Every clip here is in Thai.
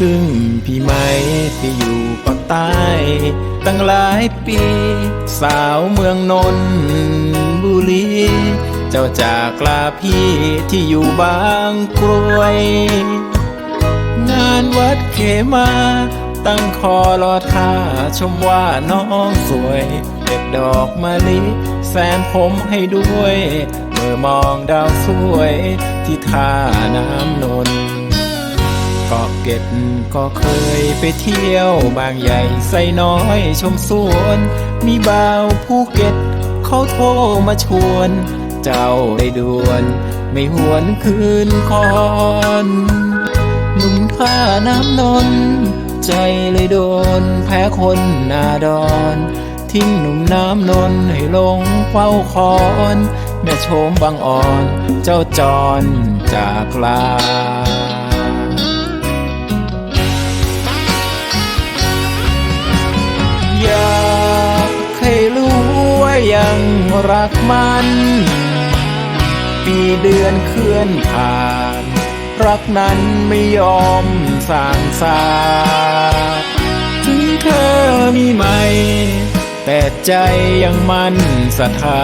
ถึงพี่ไหมที่อยู่ปากใต้ตั้งหลายปี สาวเมืองนนบุรี เจ้าจากลาพี่ที่อยู่บางกรวย งานวัดเขมาตั้งคอรอท่าชมว่าน้องสวยเด็ดดอกมะลิแสนผมให้ด้วย เมื่อมองดาวสวยที่ท่าน้ำ เกาะเกร็ดก็เคยไปเที่ยวบางใหญ่ไซน้อยชมสวน มีบ่าวภูเก็ตเขาโทรมาชวน เจ้าได้ด่วน ไม่หวนคืนคอนหนุ่มท่าน้ำนน ใจเลยโดน แพ้คนหนาดอน ทิ้งหนุ่มน้ำนนให้ลงเฝ้าคอน แม่โชมบางอ่อน เจ้าจรจากลา รักมัน ปีเดือนเคลื่อนผ่าน รักนั้นไม่ยอมสางสาถึงเธอมีไหม แต่ใจยังมันศรัทธา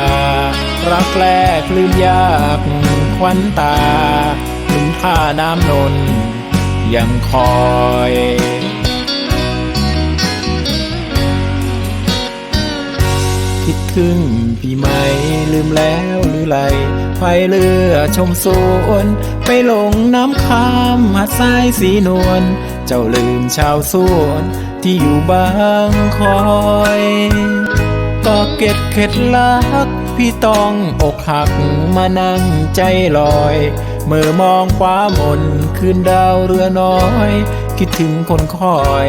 รักแรกลืมยากควันตาหนุ่มท่าน้ำนนยังคอย คิดถึงพี่ไหมลืมแล้วหรือไรไฟเรือชมสวน ไปหลงน้ำค้ามหาดทรายสีนวลเจ้าลืมชาวสวนที่อยู่บางคอยก็เก็ดเข็ดลัก พี่ต้องอกหักมานั่งใจลอยเมื่อมองฟ้ามนคืนดาวเรือน้อย คิดถึงคนคอย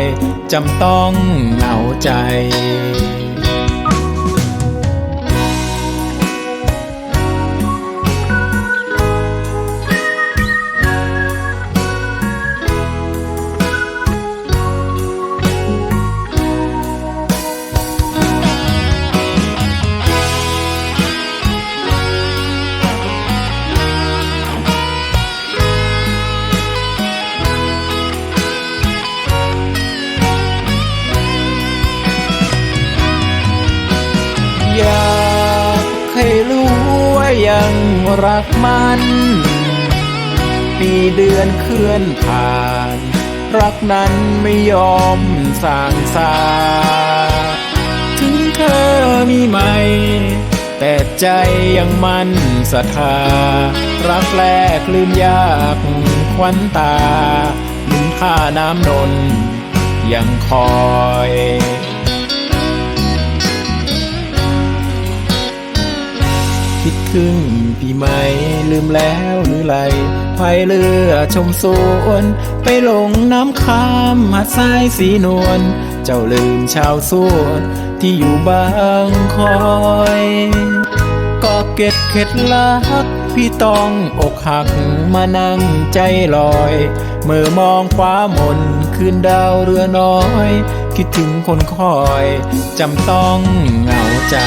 จำต้องเหงาใจ ยังรักมัน ปีเดือนเคลื่อนผ่าน รักนั้นไม่ยอมสางสา ถึงเธอมีไหม แต่ใจยังมันศรัทธา รักแรกลืมยากควันตาหนุ่มท่าน้ำนนยังคอย ถึงพี่ไหมลืมแล้วหรือไรพายเรือชมสวน ไปหลงน้ำค้ามหาดทรายสีนวล เจ้าลืมชาวสวนที่อยู่บางคอยก็เก็ดเข็ดลัก พี่ต้องอกหักมานั่งใจลอย เมื่อมองฟ้ามนคืนดาวเรือน้อย คิดถึงคนคอยจำต้องเหงาใจ